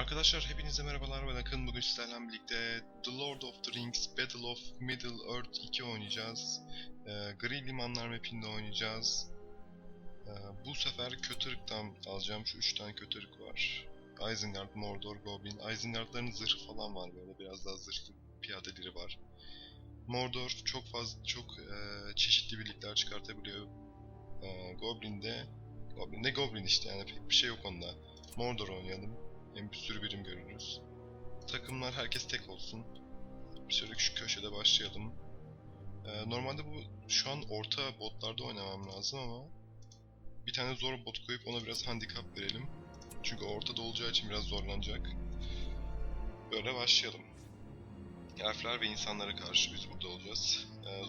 Arkadaşlar hepinize merhabalar ben Akın. Bugün sizlerle birlikte The Lord of the Rings Battle of Middle Earth 2 oynayacağız. Ee, Gri Limanlar mapinde oynayacağız. Ee, bu sefer Kötürük'ten alacağım. Şu 3 tane Kötürük var. Isengard, Mordor, Goblin. Isengard'ların zırhı falan var böyle. Biraz daha zırhlı piyadeleri var. Mordor çok fazla çok e, çeşitli birlikler çıkartabiliyor. E, Goblin de Goblin de Goblin işte yani pek bir şey yok onda. Mordor oynayalım. Hem bir sürü birim görürüz. Takımlar herkes tek olsun. Süre şu köşede başlayalım. Ee, normalde bu şu an orta botlarda oynamam lazım ama bir tane zor bot koyup ona biraz handikap verelim. Çünkü ortada olacağı için biraz zorlanacak. Böyle başlayalım. Elfler ve insanlara karşı biz burada olacağız. Ee,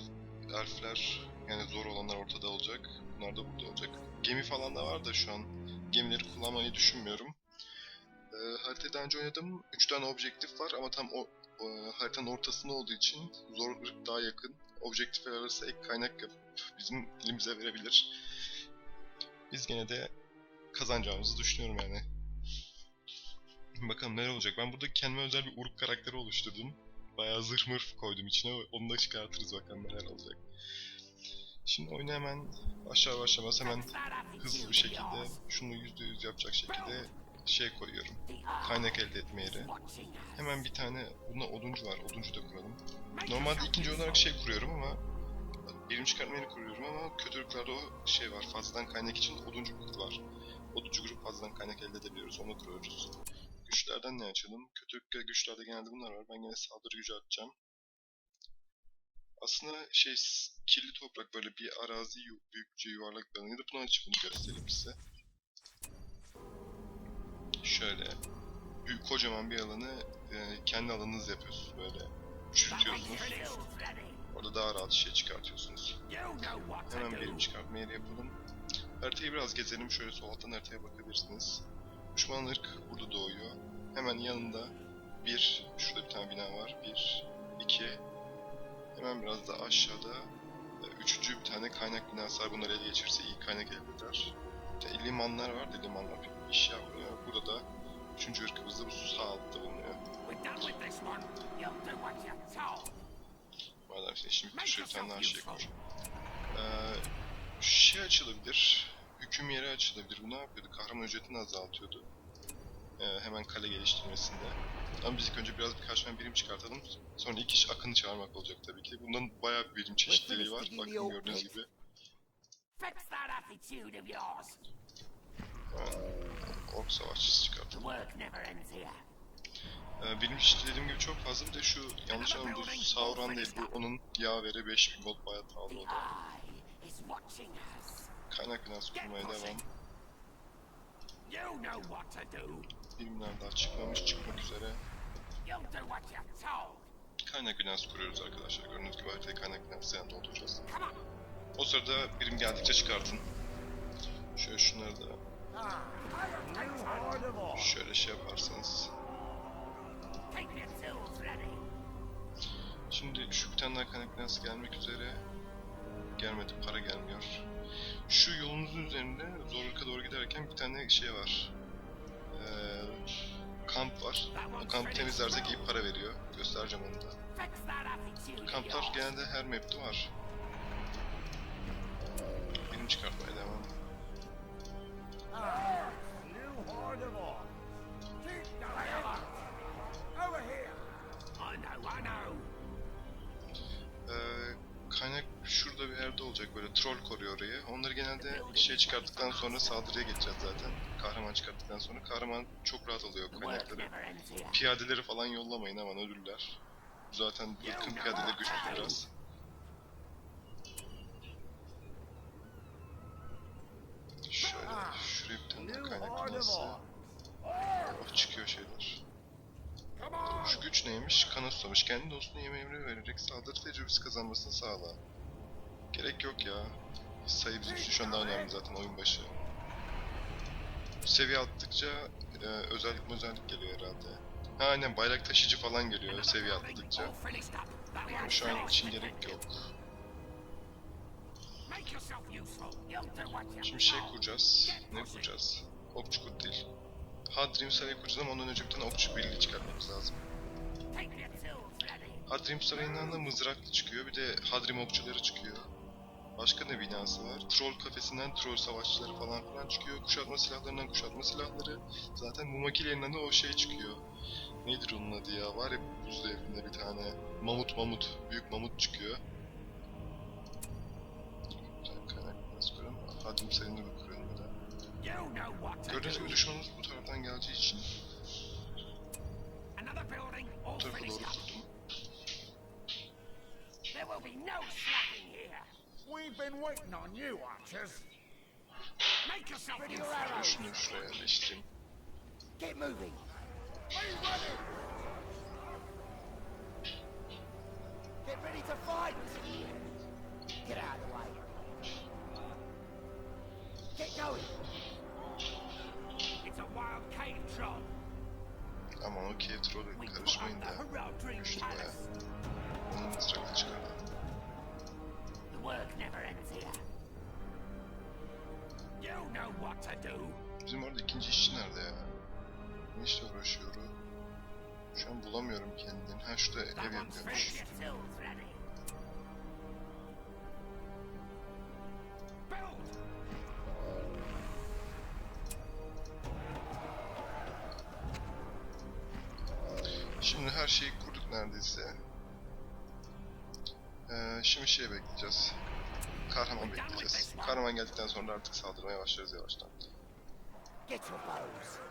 elfler yani zor olanlar ortada olacak. Bunlar da burada olacak. Gemi falan da var da şu an gemileri kullanmayı düşünmüyorum. Daha önce oynadım. 3 tane objektif var ama tam o, o haritanın ortasında olduğu için zorluk daha yakın. Objektifler arası ek kaynak yapıp bizim elimize verebilir. Biz gene de kazanacağımızı düşünüyorum yani. Bakalım neler olacak. Ben burada kendime özel bir uruk karakteri oluşturdum. Bayağı zırh mırh koydum içine. Onu da çıkartırız bakalım neler olacak. Şimdi oyunu hemen aşağı başlamaz hemen hızlı bir şekilde şunu %100 yapacak şekilde şey koyuyorum. Kaynak elde etme yeri. Hemen bir tane bunda oduncu var. Oduncu da kuralım. Normalde ikinci olarak şey kuruyorum ama birim çıkartma yeri kuruyorum ama kötülüklerde o şey var. Fazladan kaynak için oduncu grup var. Oduncu grup fazladan kaynak elde edebiliyoruz. Onu kuruyoruz. Güçlerden ne açalım? Kötülük güçlerde genelde bunlar var. Ben yine saldırı gücü atacağım. Aslında şey kirli toprak böyle bir arazi büyükçe yuvarlak bir alanıydı. Bunu açıp bunu göstereyim size. Şöyle büyük kocaman bir alanı e, kendi alanınız yapıyorsunuz böyle. Küçültüyorsunuz. Orada daha rahat şey çıkartıyorsunuz. Hemen birim çıkartma yeri yapalım. Haritayı biraz gezelim. Şöyle sol alttan haritaya bakabilirsiniz. Düşman ırk burada doğuyor. Hemen yanında bir, şurada bir tane bina var. Bir, iki. Hemen biraz da aşağıda e, üçüncü bir tane kaynak binası var. Bunları ele geçirirse iyi kaynak elde eder. Limanlar var da limanlar pek iş yapmıyor. Burada da üçüncü ırkımız da bu sağ altta bulunuyor. Madem işte şimdi bir tane daha şey koy. Ee, şey açılabilir. Hüküm yeri açılabilir. Bu ne yapıyordu? Kahraman ücretini azaltıyordu. Ee, hemen kale geliştirmesinde. Ama biz ilk önce biraz birkaç tane birim çıkartalım. Sonra ilk iş akını çağırmak olacak tabii ki. Bundan bayağı bir birim çeşitliliği var. Bakın gördüğünüz gibi. Fix that attitude of yours. Ork savaşçısı çıkartalım. Ee, benim çeşitli dediğim gibi çok fazla. Bir de şu yanlış anladım. Bu Sauron değil. Bu onun yaveri 5000 gold bayağı pahalı oldu. Kaynak binası kurmaya devam. Birimler daha çıkmamış, çıkmak üzere. Kaynak binası kuruyoruz arkadaşlar. Gördüğünüz gibi haritayı kaynak binası yanında on. O sırada birim geldikçe çıkartın. Şöyle şunları da şöyle şey yaparsanız. Şimdi şu bir tane daha binası gelmek üzere. Gelmedi, para gelmiyor. Şu yolunuzun üzerinde Zorluk'a doğru giderken bir tane şey var. Ee, kamp var. O kampı temizlersek iyi para veriyor. Göstereceğim onu da. Kamplar genelde her map'te var. Birim çıkartmaya devam. Ee, kaynak şurada bir yerde olacak böyle troll koruyor orayı. Onları genelde şey çıkarttıktan sonra saldırıya geçeceğiz zaten. Kahraman çıkarttıktan sonra. Kahraman çok rahat alıyor kaynakları. Piyadeleri falan yollamayın aman ölürler. Zaten ırkın piyadeleri güçlü biraz. Şöyle şuraya bir tane daha kaynak binası. Oh çıkıyor şeyler. Şu güç neymiş? Kana susamış. Kendi dostuna yeme emri vererek saldırı tecrübesi kazanmasını sağla. Gerek yok ya. Sayı bizim için şu an daha önemli zaten oyun başı. Seviye attıkça e, özellik özellik geliyor herhalde. Ha, aynen bayrak taşıyıcı falan geliyor seviye. That Ama şu an için gerek yok. Şimdi şey kuracağız. Ne kuracağız? Okçu kurt değil. Hadrim Sarayı kuracağız ama ondan önce bir tane okçu birliği çıkarmamız lazım. Hadrim Sarayı'ndan da mızraklı çıkıyor. Bir de Hadrim okçuları çıkıyor. Başka ne binası var? Troll kafesinden troll savaşçıları falan filan çıkıyor. Kuşatma silahlarından kuşatma silahları. Zaten Mumakilerinden de o şey çıkıyor. Nedir onun adı ya? Var ya buz devrinde bir tane mamut mamut, büyük mamut çıkıyor. De. You know what to Gördüğünüz gibi düşmanımız bu taraftan geleceği için bu tarafa doğru kurdum. There will be no slacking here. We've been waiting on you, archers. Make yourself Ready useful. your arrows. Şunu şuraya yerleştireyim. Get moving. İşle uğraşıyor o? Şu an bulamıyorum kendini. Ha şurada ev yapıyormuş. Şimdi her şeyi kurduk neredeyse. Ee, şimdi şey bekleyeceğiz. Kahraman bekleyeceğiz. Kahraman geldikten sonra artık saldırmaya başlarız yavaştan. Get your bows.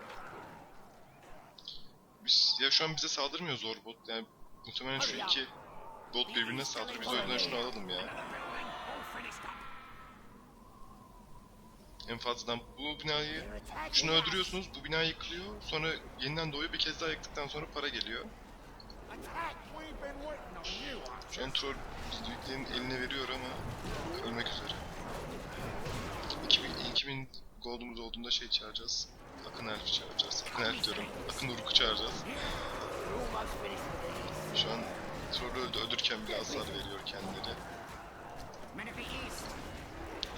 Biz, ya şu an bize saldırmıyor zor bot. Yani muhtemelen şu iki bot birbirine saldırıyor. Biz o yüzden şunu alalım ya. En fazladan bu binayı Şunu öldürüyorsunuz, bu bina yıkılıyor. Sonra yeniden doğuyor, bir kez daha yıktıktan sonra para geliyor. Şu an troll eline veriyor ama ölmek üzere. 2000, 2000 gold'umuz olduğunda şey çağıracağız. Akın Elf'i çağıracağız. Akın Elf diyorum. Akın Uruk'u çağıracağız. Şu an trollü öldü, öldürürken bile hasar veriyor kendileri. Menifee East.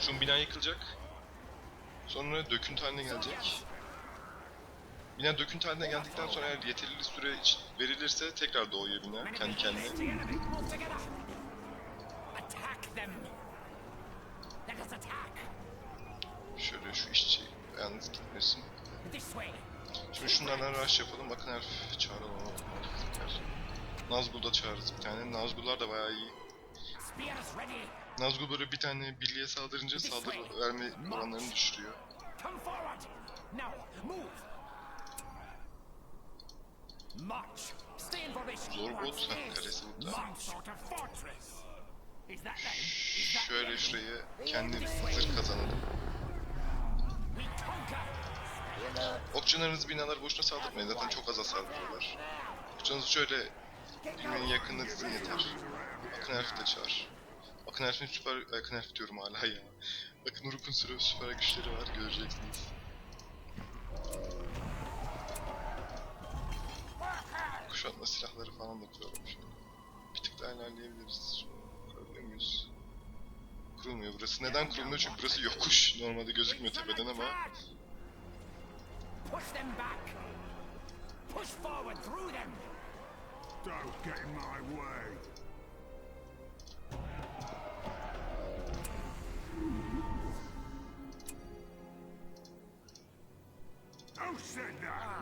Şu an bina yıkılacak. Sonra döküntü haline gelecek. Bina döküntü haline geldikten sonra eğer yeterli süre verilirse tekrar doğuyor bina kendi kendine. Şöyle şu işçi yalnız gitmesin. Şimdi şunlardan rush yapalım. Bakın herif çağıralım. Nazgul da çağırırız bir tane. Nazgullar da bayağı iyi. Nazgul böyle bir tane birliğe saldırınca saldırı verme oranlarını düşürüyor. Zor bot this? karesi burada. Şöyle them? şuraya kendi zırh kazanalım. Okçularınız binaları boşuna saldırmayın. Zaten çok az hasar vuruyorlar. Okçularınızı şöyle birbirinin yakınına dizin yeter. Akın Elf de çağır. Akın Elf'in süper... Akın Elf diyorum hala ya. Akın Uruk'un süper, süper güçleri var göreceksiniz. Kuşatma silahları falan da kuralım şimdi. Bir tık daha ilerleyebiliriz. Kurabiliyor muyuz? Kurulmuyor burası. Neden kurulmuyor? Çünkü burası yokuş. Normalde gözükmüyor tepeden ama Push them back. Push forward through them. Don't get in my way.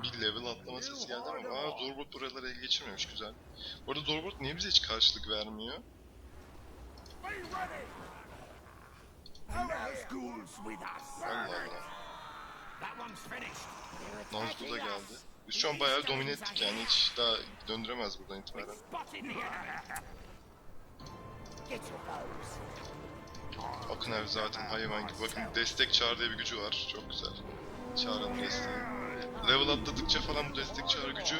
Bir level atlama sesi geldi ama aa Zorbot buraları ele geçirmemiş güzel. Bu arada Zorbot niye bize hiç karşılık vermiyor? Be ready. No schools with us. Allah Allah. That one's finished. Nazgul da geldi. Biz şu an bayağı domine ettik yani hiç daha döndüremez buradan itibaren. Spotted the enemy. Get your bows. Akın Ev zaten hayvan gibi. Bakın destek çağrı diye bir gücü var. Çok güzel. Çağrı'nın desteği. Level atladıkça falan bu destek çağrı gücü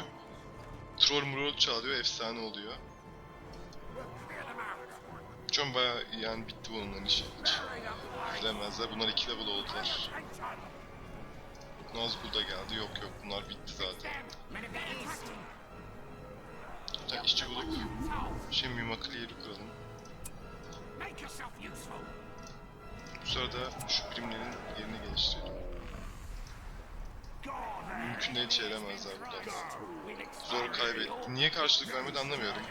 Troll murol çağırıyor, efsane oluyor. An bayağı yani bitti bunların işi. Hiç bilemezler. Bunlar 2 level oldular. Nazgul da geldi. Yok yok bunlar bitti zaten. Tane işçi şey Mimakli yeri kuralım. Bu sırada şu birimlerin yerini geliştirelim. Mümkün değil çeviremezler buradan. Zor kaybetti. Niye karşılık vermedi anlamıyorum.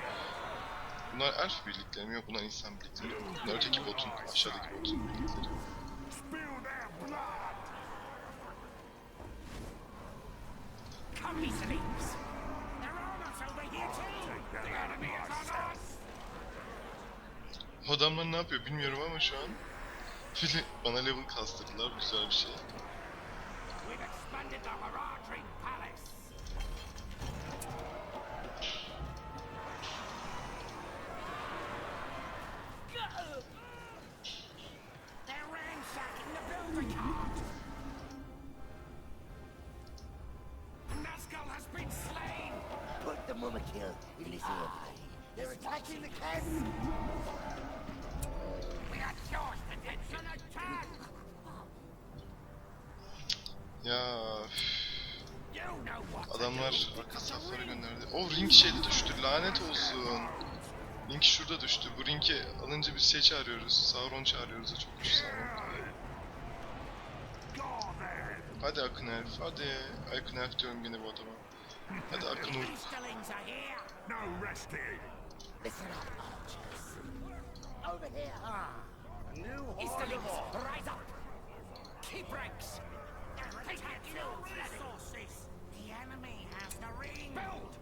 Bunlar elf birlikleri mi? Yok bunlar insan birlikleri. Bunlar öteki botun, aşağıdaki botun birlikleri. Come, me slaves. They're almost over here too. The enemy is on us. O adamlar ne yapıyor bilmiyorum ama şu an. De bana level kastırdılar. Güzel bir şey. Ya adamlar arka saflara gönderdi. O ring şeyde düştü. Lanet olsun. Ring şurada düştü. Bu ringi alınca biz şey çağırıyoruz. Sauron çağırıyoruz. Çok güçlü Sauron. Hadi Akın Elf. Hadi. Akın Elf diyorum yine bu adama. Hadi Akın Urk. Listen up, archers. Over here. Ah, a new Easterlings, rise up. Keep ranks. Take your resources. The enemy has the ring. Build.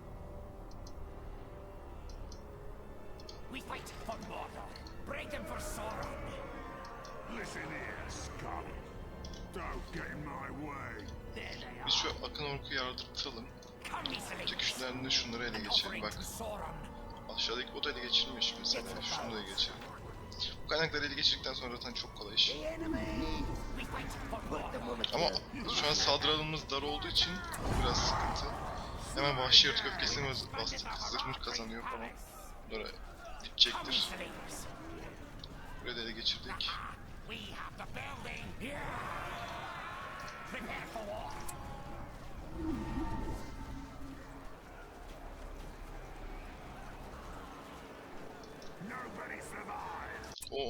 We fight for Mordor. Break them for Sauron. Listen here, scum. Don't get in my way. There they Biz şu. Akın Ork'u yardırtalım. Come, Easterlings. Öteki üçlerden de şunları ele I'm geçirelim. Bak Sauron. Aşağıdaki bot ele geçirilmiş mesela. Şunu da ele geçirelim. Bu kaynakları ele geçirdikten sonra zaten çok kolay iş. Ama şu an saldırı alanımız dar olduğu için biraz sıkıntı. Hemen vahşi yaratık öfkesini bastık. Zırhmır kazanıyor falan. Bunlara bitecektir. Burayı da ele geçirdik.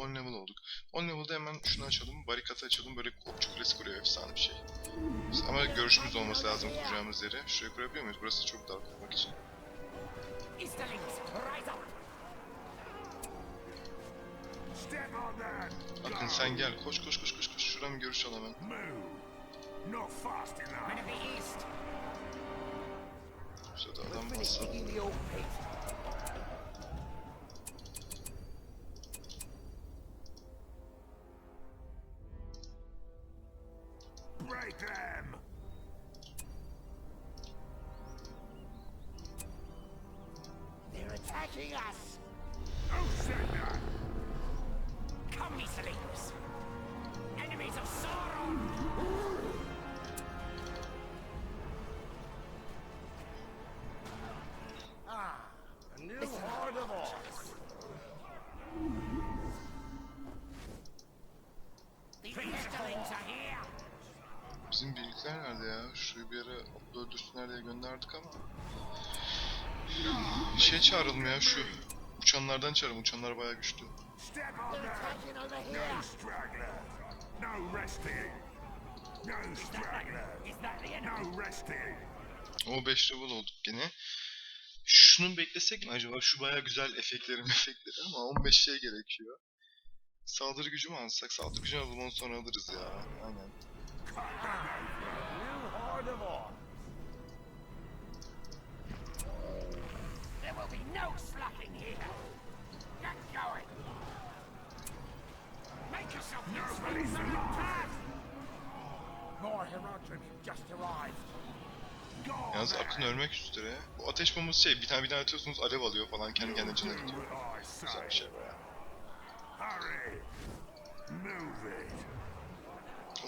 Survives. O 10 level olduk. 10 level'da hemen şunu açalım. Barikatı açalım. Böyle okçu kulesi kuruyor. Efsane bir şey. Ama görüşümüz olması lazım kuracağımız yere. Şuraya kurabiliyor muyuz? Burası çok dar kurmak için. Easterlings, rise up. Step on that. Akın sen gel. Koş koş koş koş koş. Şuradan görüş al hemen. Move. Not fast varsa. digging the old pit. Break them. They're attacking us. Diye gönderdik ama. Şey çağıralım ya şu. Uçanlardan çağıralım. Uçanlar bayağı güçlü. O 5 level olduk gene. Şunu beklesek mi acaba? Şu bayağı güzel efektleri efektleri ama 15 şey gerekiyor. Saldırı gücü mü alsak? Saldırı gücü alalım ondan sonra alırız ya. Aynen. Yalnız. Akın ölmek üzere. Bu ateş bombası şey bir tane bir tane atıyorsunuz alev alıyor falan kendi kendine Do gidiyor. Güzel bir şey it.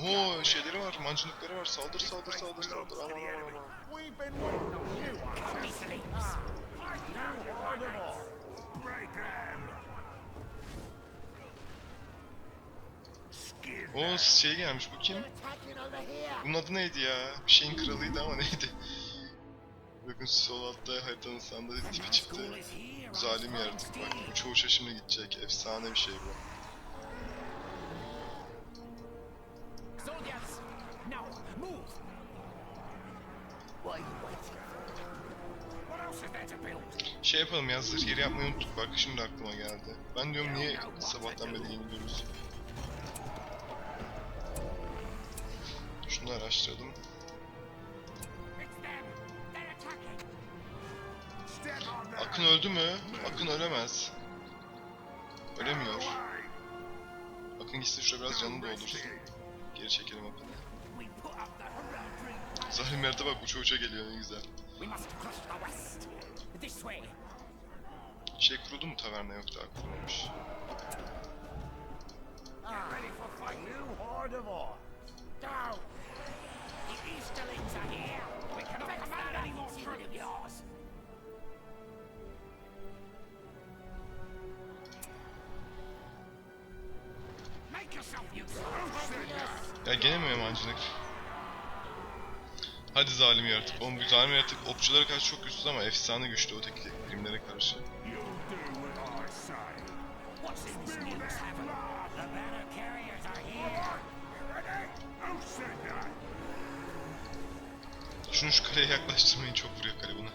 Oo şeyleri var, mancınıkları var. Saldır saldır saldır saldır. Aman aman aman. O şey gelmiş bu kim? Bunun adı neydi ya? Bir şeyin kralıydı ama neydi? Bakın sol altta haritanın da tipi çıktı. Zalim yaratık bak. Bu çoğu şaşımla gidecek. Efsane bir şey bu. Şey yapalım ya zırh yeri yapmayı unuttuk bak şimdi aklıma geldi. Ben diyorum niye sabahtan beri yeniliyoruz. Şunu araştıralım. Akın öldü mü? Akın ölemez. Ölemiyor. Akın gitsin şurada biraz canını doldursun. Geri çekelim Akın'ı. Zalim yerde bak uça uça geliyor ne güzel. Şey kuruldu mu taverna yok daha kurulmamış. Ready for fight. New horde of ore. Go! Ya gene mi yabancılık? Hadi zalim yaratık. Oğlum bu zalim yaratık okçulara karşı çok güçsüz ama efsane güçlü öteki birimlere karşı. Şunu şu kaleye yaklaştırmayın çok vuruyor kale buna.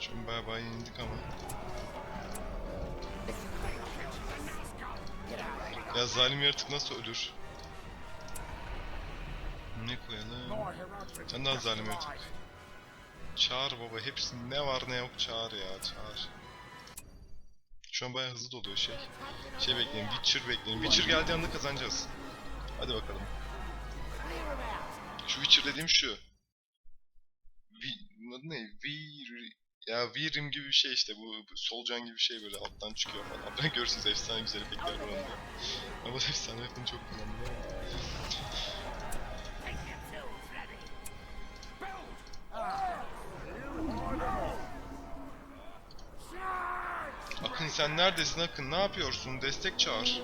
Şimdi bayağı bayağı yenildik ama. Ya zalim yaratık nasıl ölür? Ne koyalım? Sen daha zalim yaratık. Çağır baba hepsi ne var ne yok çağır ya çağır. Şu an bayağı hızlı doluyor şey. Şey bekleyin Witcher bekleyin. Witcher geldiği anda kazanacağız. Hadi bakalım. Şu Witcher dediğim şu. Vi, adı ne? Vi, ya Virim gibi bir şey işte bu, bu solucan gibi bir şey böyle alttan çıkıyor falan. Ben görürsünüz efsane güzel efektler var onda. Ama efsane efektini çok kullandım. Akın sen neredesin Akın? Ne yapıyorsun? Destek çağır.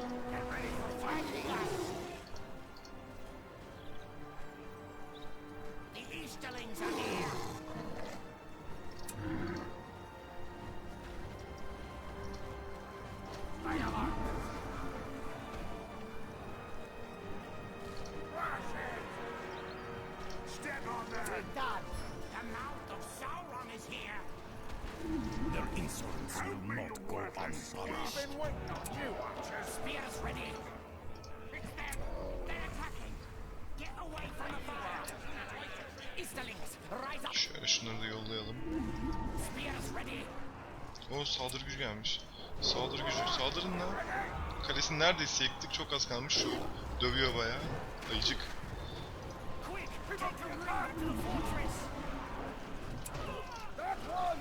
Şöyle şunları da yollayalım. O saldırı gücü gelmiş. Saldırı gücü. Saldırın lan. Kalesini neredeyse yıktık. Çok az kalmış. Şu dövüyor bayağı. Ayıcık. That one.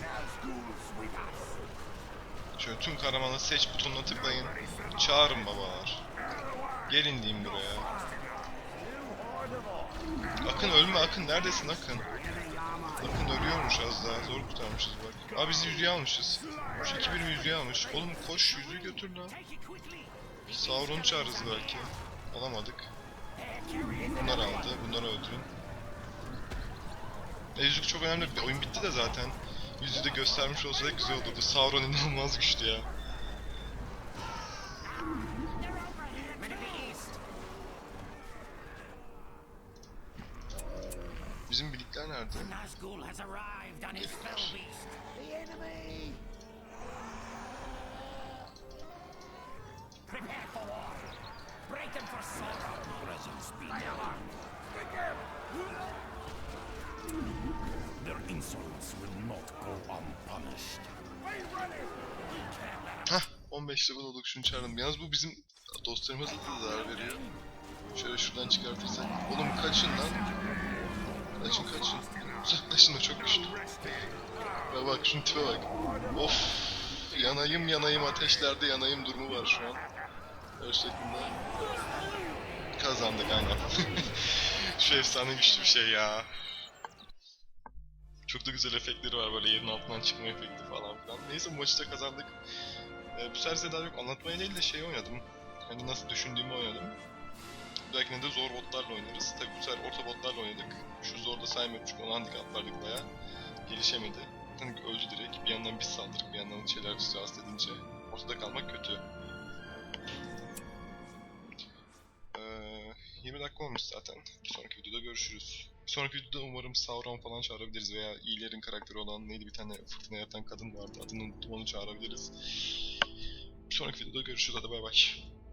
Nazgul's with us! Şöyle tüm kahramanları seç butonuna tıklayın. Çağırın babalar. Gelin diyeyim buraya. Akın ölme Akın. Neredesin Akın? Akın ölüyormuş az daha. Zor kurtarmışız bak. Aa biz yüzüğü almışız. Şu iki birim yüzüğü almış. Oğlum koş yüzüğü götür lan. Sauron'u çağırırız belki. Alamadık. Bunlar aldı. Bunları öldürün. E, yüzük çok önemli. Oyun bitti de zaten. Yüzüğü de göstermiş olsaydık güzel olurdu. Sauron inanılmaz güçlü ya. Bizim birlikler nerede? Enemy. Prepare Hah 15 level olduk şunu çağıralım. Yalnız bu bizim dostlarımıza da zarar veriyor. Şöyle şuradan çıkartırsak. Oğlum kaçın lan. Kaçın kaçın. Uzaklaşın o çok güçlü. Bak bak şunun tipe bak. Of. Yanayım yanayım ateşlerde yanayım durumu var şu an. Her şeklinde. Kazandık aynen. şu efsane güçlü bir şey ya. Çok da güzel efektleri var böyle yerin altından çıkma efekti falan filan. Neyse bu maçı da kazandık. Ee, bu sefer daha yok anlatmaya değil de şey oynadım. Hani nasıl düşündüğümü oynadım. Dahakine de zor botlarla oynarız. Tabi bu sefer orta botlarla oynadık. Şu zorda saymıyorum çünkü onu handikaplardık bayağı. Gelişemedi. Hani öldü direkt. Bir yandan biz saldırdık, bir yandan şeyler bizi rahatsız edince. Ortada kalmak kötü. Ee, 20 dakika olmuş zaten. Bir sonraki videoda görüşürüz. Sonraki videoda umarım Sauron falan çağırabiliriz veya iyilerin karakteri olan neydi bir tane fırtına yaratan kadın vardı. Adını unuttum onu çağırabiliriz. Bir sonraki videoda görüşürüz hadi bay bay.